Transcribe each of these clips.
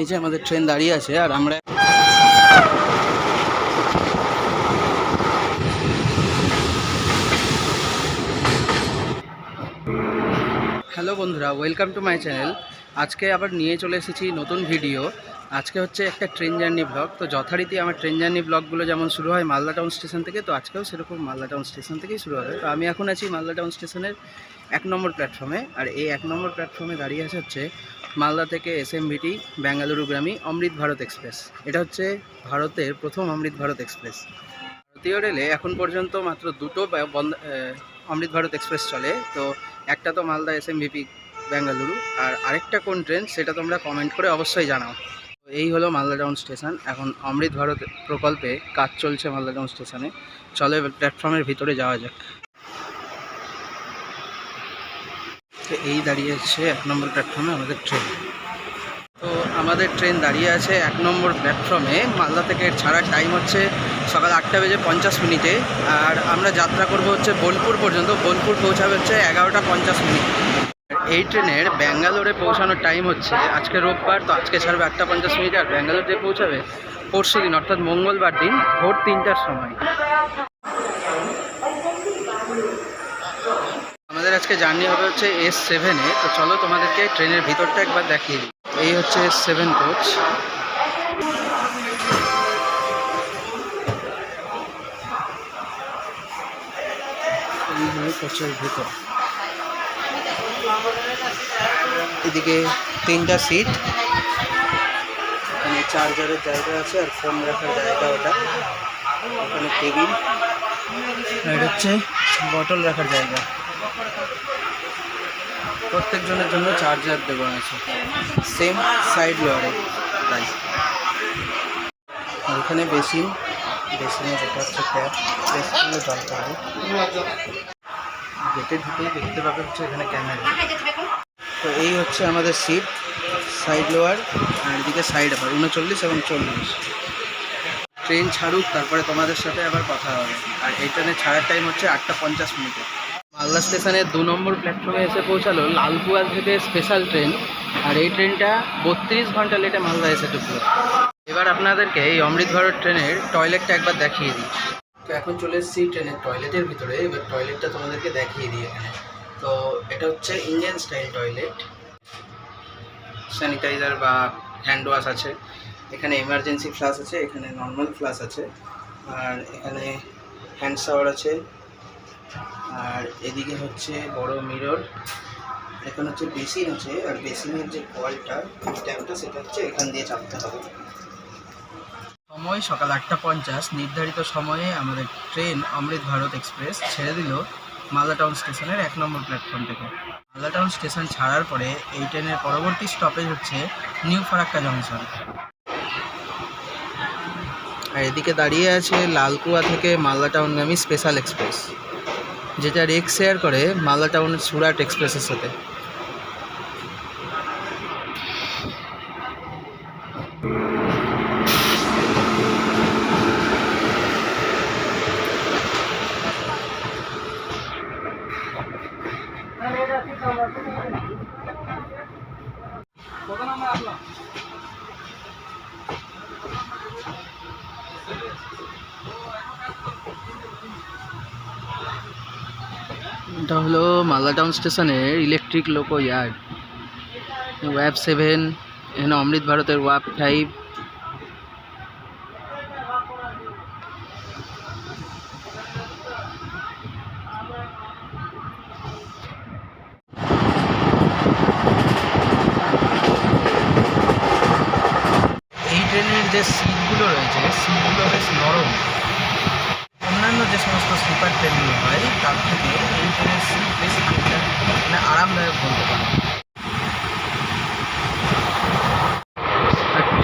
এই যে আমাদের ট্রেন দাঁড়িয়ে আছে, আর আমরা হ্যালো বন্ধুরা ওয়েলকাম টু মাই চ্যানেল আজকে আবার নিয়ে চলে এসেছি নতুন ভিডিও আজকে হচ্ছে একটা ট্রেন জার্নি ব্লগ তো যথারীতি আমার ট্রেন জার্নি ব্লগগুলো যেমন শুরু হয় মালদা টাউন স্টেশন থেকে, তো আজকেও সেরকম মালদা টাউন স্টেশন থেকেই শুরু হবে। তো আমি এখন আছি মালদা টাউন স্টেশনের এক নম্বর প্ল্যাটফর্মে আর এই এক নম্বর প্ল্যাটফর্মে দাঁড়িয়ে আছে হচ্ছে মালদা থেকে এস এম ভিটি বেঙ্গালুরু গ্রামী অমৃত ভারত এক্সপ্রেস এটা হচ্ছে ভারতের প্রথম অমৃত ভারত এক্সপ্রেস ভারতীয় রেলে এখন পর্যন্ত মাত্র দুটো অমৃত ভারত এক্সপ্রেস চলে। তো একটা তো Malda S M VP Bengaluru আর আরেকটা কোন ট্রেন সেটা তোমরা কমেন্ট করে অবশ্যই জানাও। এই হলো মালদা টাউন স্টেশন। এখন অমৃত ভারত প্রকল্পে কাজ চলছে মালদা টাউন স্টেশনে। চলে প্ল্যাটফর্মের ভিতরে যাওয়া যাক। তো এই দাঁড়িয়ে আছে এক নম্বর প্ল্যাটফর্মে আমাদের ট্রেন। তো আমাদের ট্রেন দাঁড়িয়ে আছে এক নম্বর প্ল্যাটফর্মে। মালদা থেকে ছাড়ার টাইম হচ্ছে সকাল আটটা বেজে পঞ্চাশ মিনিটে। আর আমরা যাত্রা করব হচ্ছে বোলপুর পর্যন্ত। বোলপুর পৌঁছাবে হচ্ছে এগারোটা পঞ্চাশ মিনিট। এই ট্রেনের ব্যাঙ্গালোরে পৌঁছানোর টাইম হচ্ছে। আজকে রোববার, তো আজকে ছাড়বে আটটা পঞ্চাশ মিনিটে, আর ব্যাঙ্গালোর যে পৌঁছাবে, পরশু দিন, অর্থাৎ মঙ্গলবার দিন, ভোর তিনটার সময়। আমাদের আজকে জার্নি হবে হচ্ছে এস সেভেনে তো চলো তোমাদেরকে ট্রেনের ভিতরটা একবার দেখিয়ে দিই। এই হচ্ছে এস সেভেন কোচ কোচের ভিতর। এদিকে তিনটা সিট এখানে চার্জারের জায়গা আছে আর ফোন রাখার জায়গা ওটা। ওখানে টেবিল আর হচ্ছে বটল রাখার জায়গা। প্রত্যেকজনের জন্য চার্জার দেওয়া আছে। সেম সাইড লোয়ারে তাই আর এখানে বেসিন বেসিনে যেটা হচ্ছে ট্যাপ বেসিনে জল পাবে গেটে ঢুকেই দেখতে পাবে হচ্ছে এখানে ক্যামেরা তো এই হচ্ছে আমাদের সিট সাইড লোয়ার আর এদিকে সাইড আবার উনচল্লিশ এবং চল্লিশ। ট্রেন ছাড়ুক, তারপরে তোমাদের সাথে আবার কথা হবে। আর এই ট্রেনের ছাড়ার টাইম হচ্ছে আটটা পঞ্চাশ মিনিটে। মালদা স্টেশনের দু নম্বর প্ল্যাটফর্মে এসে পৌঁছালো লালপুয়ার থেকে স্পেশাল ট্রেন আর এই ট্রেনটা বত্রিশ ঘণ্টা লেটে মালদা এসে ঢুকলো। এবার আপনাদেরকে এই অমৃত ভারত ট্রেনের টয়লেটটা একবার দেখিয়ে দিই। তো এখন চলে এসেছি ট্রেনের টয়লেটের ভিতরে। এবার টয়লেটটা তোমাদেরকে দেখিয়ে দিই এখানে। তো এটা হচ্ছে ইন্ডিয়ান স্টাইল টয়লেট স্যানিটাইজার বা হ্যান্ড ওয়াশ আছে। এখানে এমার্জেন্সি ফ্লাশ আছে, এখানে নর্মাল ফ্লাশ আছে। আর এখানে হ্যান্ড শাওয়ার আছে। আর এদিকে হচ্ছে বড় মিরর এখানে হচ্ছে বেসিন আছে, আর বেসিনের যে কলটা ট্যাপটা সেটা হচ্ছে এখান দিয়ে চাপতে হবে। সময় সকাল আটটা পঞ্চাশ। নির্ধারিত সময়ে আমাদের ট্রেন অমৃত ভারত এক্সপ্রেস ছেড়ে দিল। মালদা টাউন স্টেশনের এক নম্বর প্ল্যাটফর্ম থেকে। মালদা টাউন স্টেশন ছাড়ার পরে এই ট্রেনের পরবর্তী স্টপেজ হচ্ছে নিউ ফারাক্কা জংশন আর এদিকে দাঁড়িয়ে আছে লালকুয়া থেকে মালদা টাউনগামী স্পেশাল এক্সপ্রেস যেটা রেক শেয়ার করে মালদা টাউনের সুরাট এক্সপ্রেসের সাথে। এটা হলো মালদা টাউন স্টেশনের ইলেকট্রিক লোকো ইয়ার্ড ওয়াব সেভেন এখানে অমৃত ভারতের ওয়াব ফাইভ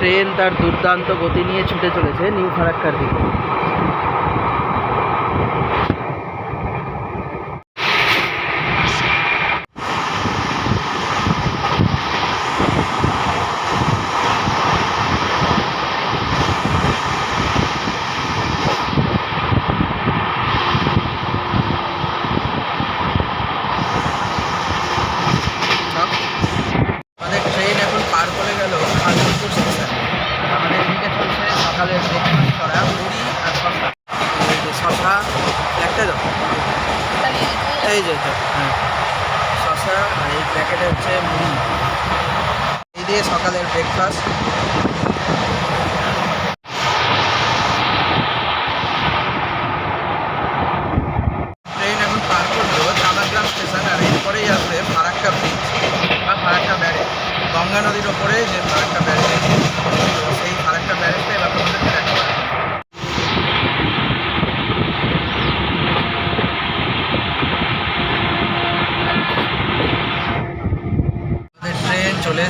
ট্রেন তার দুর্দান্ত গতি নিয়ে ছুটে চলেছে নিউ ফারাক্কার দিকে। এটা হচ্ছে মুড়ি। এই দিয়ে সকালের ব্রেকফাস্ট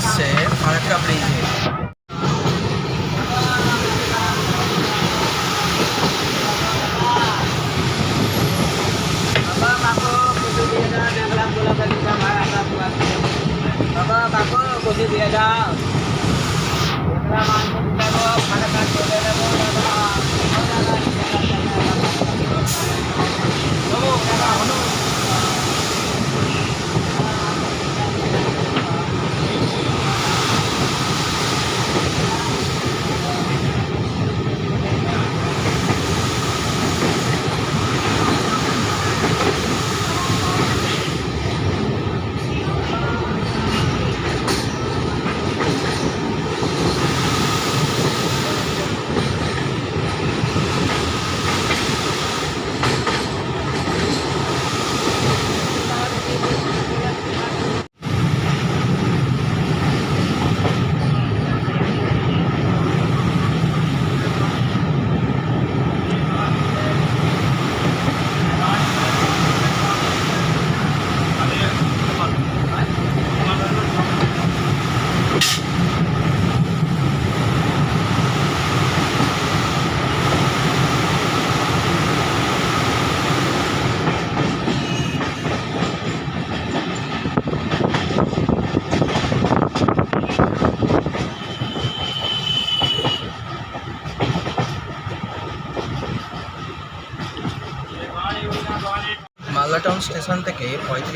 ট্রেন চলে এসছে ফারাক্কা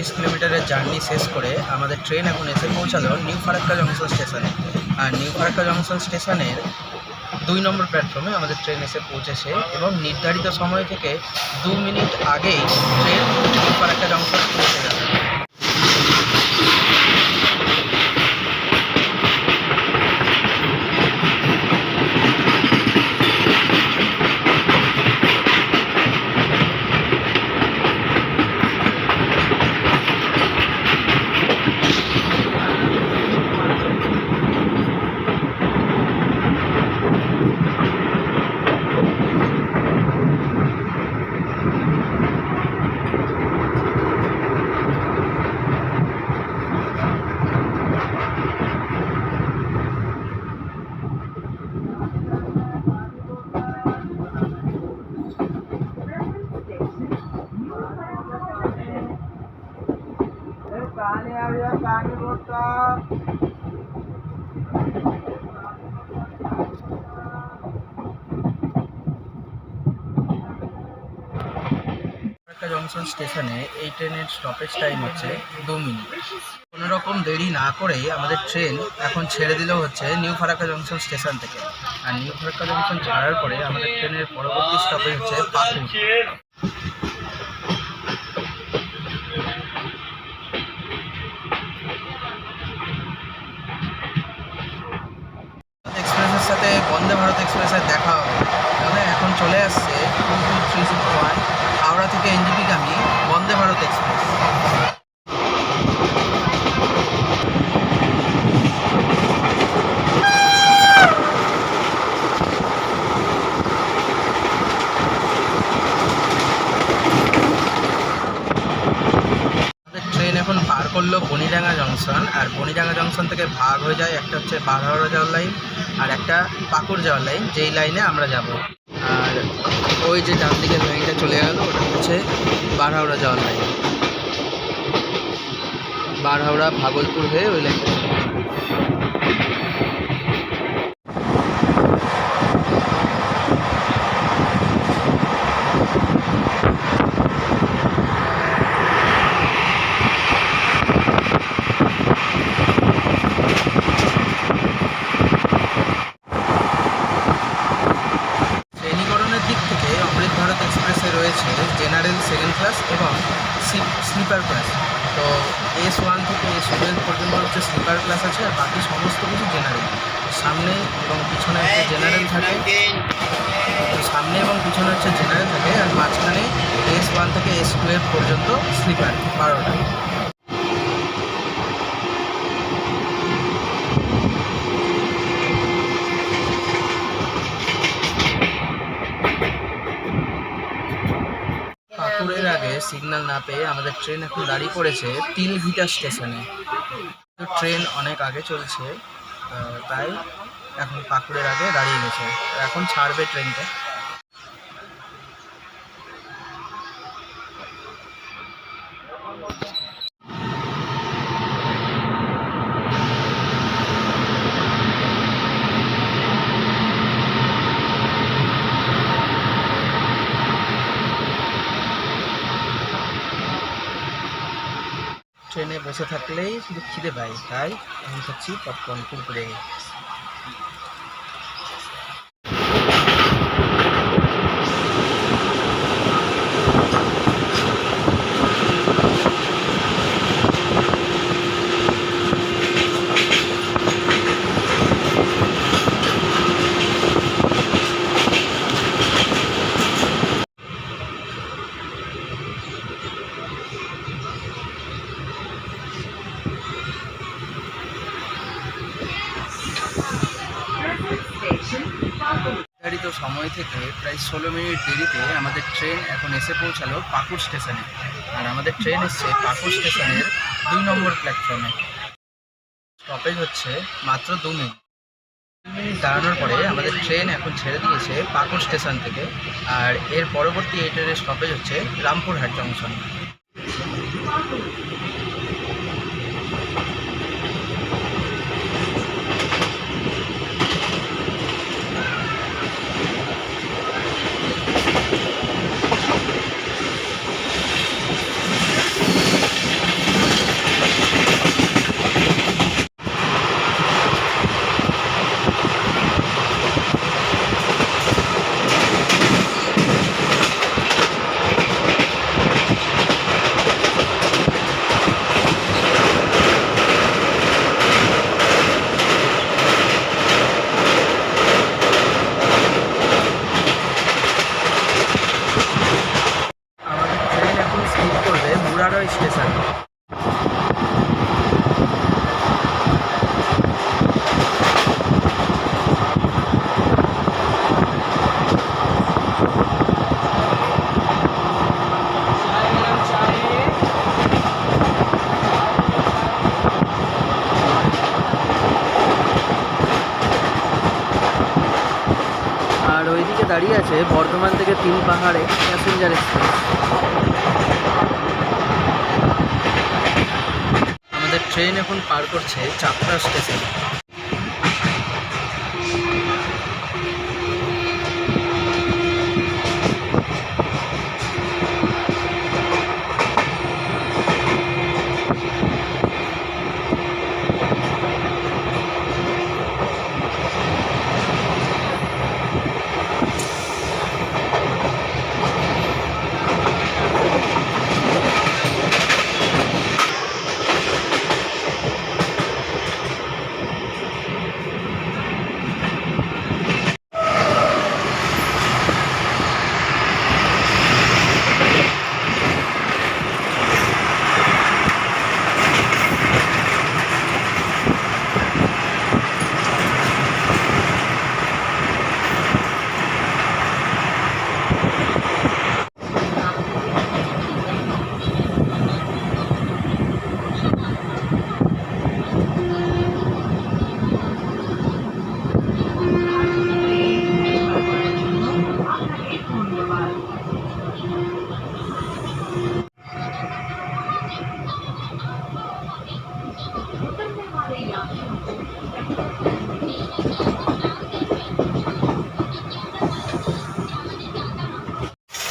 পঁয়ত্রিশ কিলোমিটারের জার্নি শেষ করে আমাদের ট্রেন এখন এসে পৌঁছালো নিউ ফারাক্কা জংশন স্টেশনে। আর নিউ ফারাক্কা জংশন স্টেশনের দুই নম্বর প্ল্যাটফর্মে আমাদের ট্রেন এসে পৌঁছেছে এবং নির্ধারিত সময় থেকে দু মিনিট আগেই ট্রেন নিউ ফারাক্কা জংশন পৌঁছে যাবে স্টেশনে এই ট্রেনের স্টপেজ টাইম হচ্ছে দু মিনিট। কোনো রকম দেরি না করেই আমাদের ট্রেন এখন ছেড়ে দিলেও হচ্ছে নিউ ফারাক্কা জংশন স্টেশন থেকে। আর নিউ ফারাক্কা জংশন ছাড়ার পরে আমাদের ট্রেনের পরবর্তী স্টপেজ হচ্ছে পাকুড় এক্সপ্রেসের সাথে বন্দে ভারত এক্সপ্রেসের দেখা হবে। এখন চলে আসছে two two three six one. Howrah থেকে এনজিপিগামী বন্দে ভারত এক্সপ্রেস। এখন পার করল বনিডাঙ্গা জংশন আর বনিডাঙ্গা জংশন থেকে ভাগ হয়ে যায় একটা হচ্ছে বারহাওড়া যাওয়ার লাইন আর একটা পাকুড় যাওয়ার লাইন যেই লাইনে আমরা যাব। আর ওই যে ডান দিকের লাইনটা চলে গেল, ওটা হচ্ছে বারহাওড়া যাওয়ার লাইন বারহাওড়া ভাগলপুর হয়ে ওই লাইনটা চলে গেল। শ্রেণীকরণের দিক থেকে অমৃত ভারত এক্সপ্রেসে রয়েছে জেনারেল সেকেন্ড ক্লাস এবং স্লিপার ক্লাস তো এস ওয়ান থেকে এস টুয়েলভ পর্যন্ত হচ্ছে স্লিপার ক্লাস আছে আর বাকি সমস্ত কিছু জেনারেল সামনে এবং পিছনে একটা জেনারেল থাকে। সামনে এবং পিছনে হচ্ছে জেনারেল থাকে আর মাঝখানে এস ওয়ান থেকে এস টুয়েলভ পর্যন্ত স্লিপার বারোটা পাকুড়ের আগে সিগন্যাল না পেয়ে আমাদের ট্রেন এখন দাঁড়িয়ে পড়েছে তিলভিটা স্টেশনে ট্রেন অনেক আগে চলছে তাই এখন পাকুড়ের আগে দাঁড়িয়ে গেছে। এখন ছাড়বে ট্রেনটা ট্রেনে থাকলেই শুধু খিদে পাই তাই আমি খাচ্ছি পপকর্ন কুরকুরে নির্ধারিত সময় থেকে প্রায় ষোলো মিনিট দেরিতে আমাদের ট্রেন এখন এসে পৌঁছালো পাকুড় স্টেশনে। আর আমাদের ট্রেন এসছে পাকুড় স্টেশনের দুই নম্বর প্ল্যাটফর্মে স্টপেজ হচ্ছে মাত্র দু মিনিট। দাঁড়ানোর পরে আমাদের ট্রেন এখন ছেড়ে দিয়েছে পাকুড় স্টেশন থেকে। আর এর পরবর্তী এই ট্রেনের স্টপেজ হচ্ছে রামপুরহাট জংশন আমাদের ট্রেন এখন স্কিপ করবে মুরারই স্টেশন আর ওইদিকে দাঁড়িয়ে আছে বর্ধমান থেকে তিন পাহাড়ে প্যাসেঞ্জার এক্সপ্রেস আমাদের ট্রেন এখন পার করছে চাপড়া স্টেশন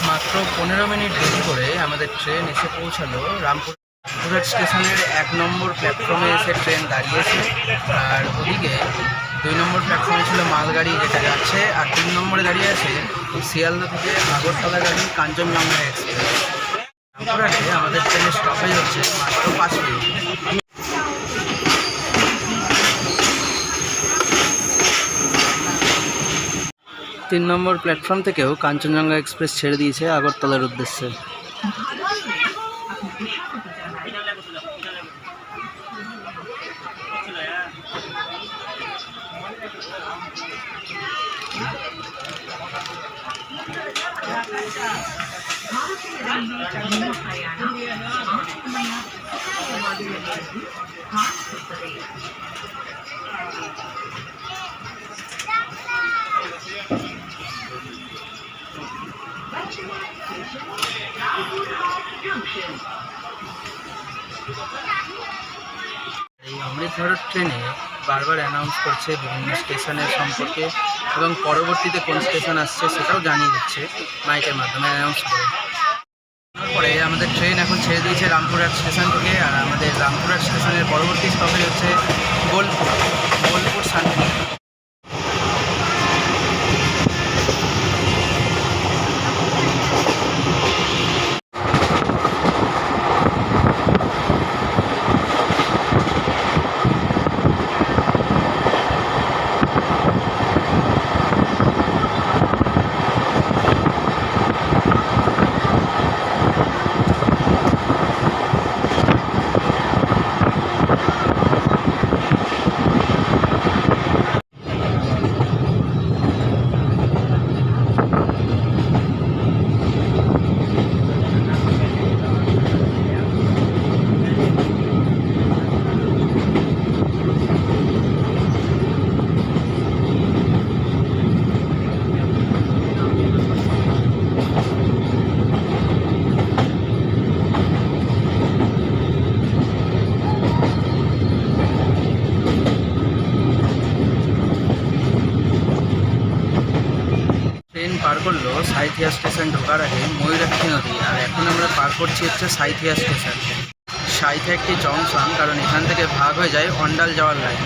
মাত্র পনেরো মিনিট দেরি করে আমাদের ট্রেন এসে পৌঁছালো। রামপুর রামপুরহাট স্টেশনের এক নম্বর প্ল্যাটফর্মে এসে ট্রেন দাঁড়িয়েছে। আর ওদিকে দুই নম্বর প্ল্যাটফর্মে ছিল মালগাড়ি যেটা যাচ্ছে, আর তিন নম্বরে দাঁড়িয়ে আছে শিয়ালদা থেকে আগরতলা গাড়ি কাঞ্চনজঙ্ঘা এক্সপ্রেস রামপুরহাটে আমাদের ট্রেনের স্টপেজ হচ্ছে মাত্র পাঁচ মিনিট। তিন নম্বর প্ল্যাটফর্ম থেকেও কাঞ্চনজঙ্ঘা এক্সপ্রেস ছেড়ে দিয়েছে আগরতলার উদ্দেশ্যে। ভারত ট্রেনে বারবার অ্যানাউন্স করছে বিভিন্ন স্টেশনের সম্পর্কে এবং পরবর্তীতে কোন স্টেশন আসছে সেটাও জানিয়ে দিচ্ছে মাইকের মাধ্যমে অ্যানাউন্স করে। তারপরে আমাদের ট্রেন এখন ছেড়ে দিয়েছে রামপুরহাট স্টেশন থেকে, আর আমাদের রামপুরহাট স্টেশনের পরবর্তী স্টপেজ হচ্ছে বোলপুর বোলপুর শান্তিনিকেতন ট্রেন পার করল, সাইথিয়া স্টেশন ঢোকার আগে ময়ূরাক্ষী নদী, আর এখন আমরা পার করছি হচ্ছে সাইথিয়া স্টেশন। সাইথিয়া একটি জংশন, কারণ এখান থেকে ভাগ হয়ে যায় অন্ডাল যাওয়ার লাইন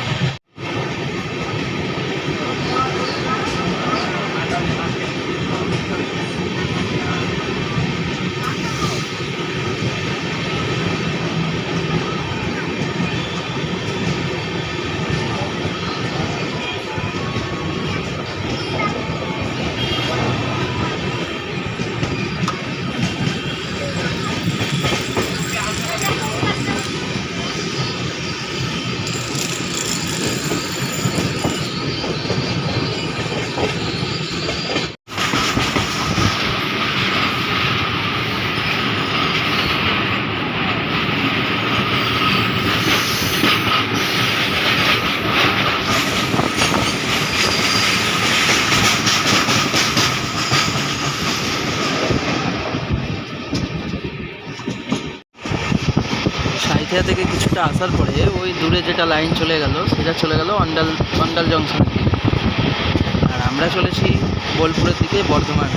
সাইথিয়া থেকে কিছুটা আসার পরে ওই দূরে যেটা লাইন চলে গেল, সেটা চলে গেল অন্ডাল অন্ডাল জংশন আর আমরা চলেছি বোলপুরের দিকে বর্ধমান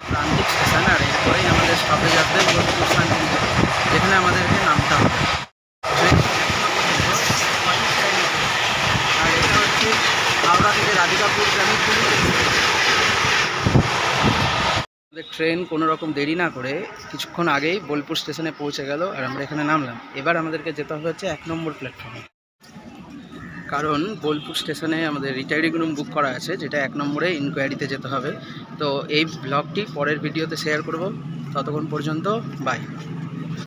প্রান্তিক স্টেশন আর এরপরেই আমাদের স্টপেজ আসবে বোলপুর শান্তিনিকেতন যেখানে আমাদেরকে নামতে হবে ট্রেন আর এটা হচ্ছে হাওড়া থেকে রাধিকাপুর গ্রামে পুলিশ আমাদের ট্রেন কোনো রকম দেরি না করে কিছুক্ষণ আগেই বোলপুর স্টেশনে পৌঁছে গেল আর আমরা এখানে নামলাম। এবার আমাদেরকে যেতে হবে হচ্ছে এক নম্বর প্ল্যাটফর্মে কারণ বোলপুর স্টেশনে আমাদের রিটায়ারিং রুম বুক করা আছে, যেটা এক নম্বরে ইনকোয়ারিতে যেতে হবে। তো এই ব্লগটি পরের ভিডিওতে শেয়ার করব। ততক্ষণ পর্যন্ত বাই